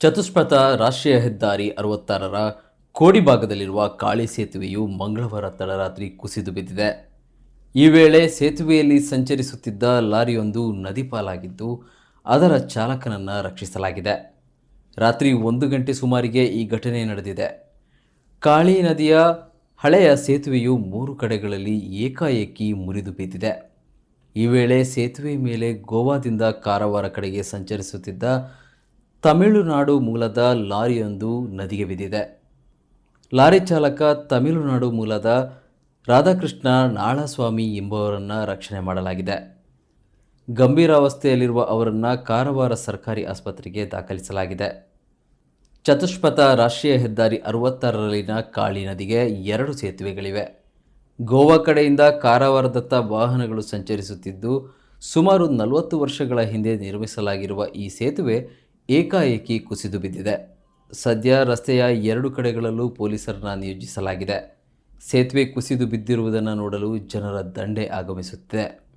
ಚತುಷ್ಪಥ ರಾಷ್ಟ್ರೀಯ ಹೆದ್ದಾರಿ ಅರವತ್ತಾರರ ಕೋಡಿ ಭಾಗದಲ್ಲಿರುವ ಕಾಳಿ ಸೇತುವೆಯು ಮಂಗಳವಾರ ತಡರಾತ್ರಿ ಕುಸಿದು ಬಿದ್ದಿದೆ. ಈ ವೇಳೆ ಸೇತುವೆಯಲ್ಲಿ ಸಂಚರಿಸುತ್ತಿದ್ದ ಲಾರಿಯೊಂದು ನದಿ ಪಾಲಾಗಿದ್ದು, ಅದರ ಚಾಲಕನನ್ನು ರಕ್ಷಿಸಲಾಗಿದೆ. ರಾತ್ರಿ ಒಂದು ಗಂಟೆ ಸುಮಾರಿಗೆ ಈ ಘಟನೆ ನಡೆದಿದೆ. ಕಾಳಿ ನದಿಯ ಹಳೆಯ ಸೇತುವೆಯು ಮೂರು ಕಡೆಗಳಲ್ಲಿ ಏಕಾಏಕಿ ಮುರಿದು ಬಿದ್ದಿದೆ. ಈ ವೇಳೆ ಸೇತುವೆ ಮೇಲೆ ಗೋವಾದಿಂದ ಕಾರವಾರ ಕಡೆಗೆ ಸಂಚರಿಸುತ್ತಿದ್ದ ತಮಿಳುನಾಡು ಮೂಲದ ಲಾರಿಯೊಂದು ನದಿಗೆ ಬಿದ್ದಿದೆ. ಲಾರಿ ಚಾಲಕ ತಮಿಳುನಾಡು ಮೂಲದ ರಾಧಾಕೃಷ್ಣ ನಾಳಸ್ವಾಮಿ ಎಂಬುವರನ್ನು ರಕ್ಷಣೆ ಮಾಡಲಾಗಿದೆ. ಗಂಭೀರಾವಸ್ಥೆಯಲ್ಲಿರುವ ಅವರನ್ನು ಕಾರವಾರ ಸರ್ಕಾರಿ ಆಸ್ಪತ್ರೆಗೆ ದಾಖಲಿಸಲಾಗಿದೆ. ಚತುಷ್ಪಥ ರಾಷ್ಟ್ರೀಯ ಹೆದ್ದಾರಿ ಅರವತ್ತಾರರಲ್ಲಿನ ಕಾಳಿ ನದಿಗೆ ಎರಡು ಸೇತುವೆಗಳಿವೆ. ಗೋವಾ ಕಡೆಯಿಂದ ಕಾರವಾರದತ್ತ ವಾಹನಗಳು ಸಂಚರಿಸುತ್ತಿದ್ದು, ಸುಮಾರು ನಲವತ್ತು ವರ್ಷಗಳ ಹಿಂದೆ ನಿರ್ಮಿಸಲಾಗಿರುವ ಈ ಸೇತುವೆ ಏಕಾಏಕಿ ಕುಸಿದು ಬಿದ್ದಿದೆ. ಸದ್ಯ ರಸ್ತೆಯ ಎರಡು ಕಡೆಗಳಲ್ಲೂ ಪೊಲೀಸರನ್ನ ನಿಯೋಜಿಸಲಾಗಿದೆ. ಸೇತುವೆ ಕುಸಿದು ಬಿದ್ದಿರುವುದನ್ನು ನೋಡಲು ಜನರ ದಂಡೆ ಆಗಮಿಸುತ್ತಿದೆ.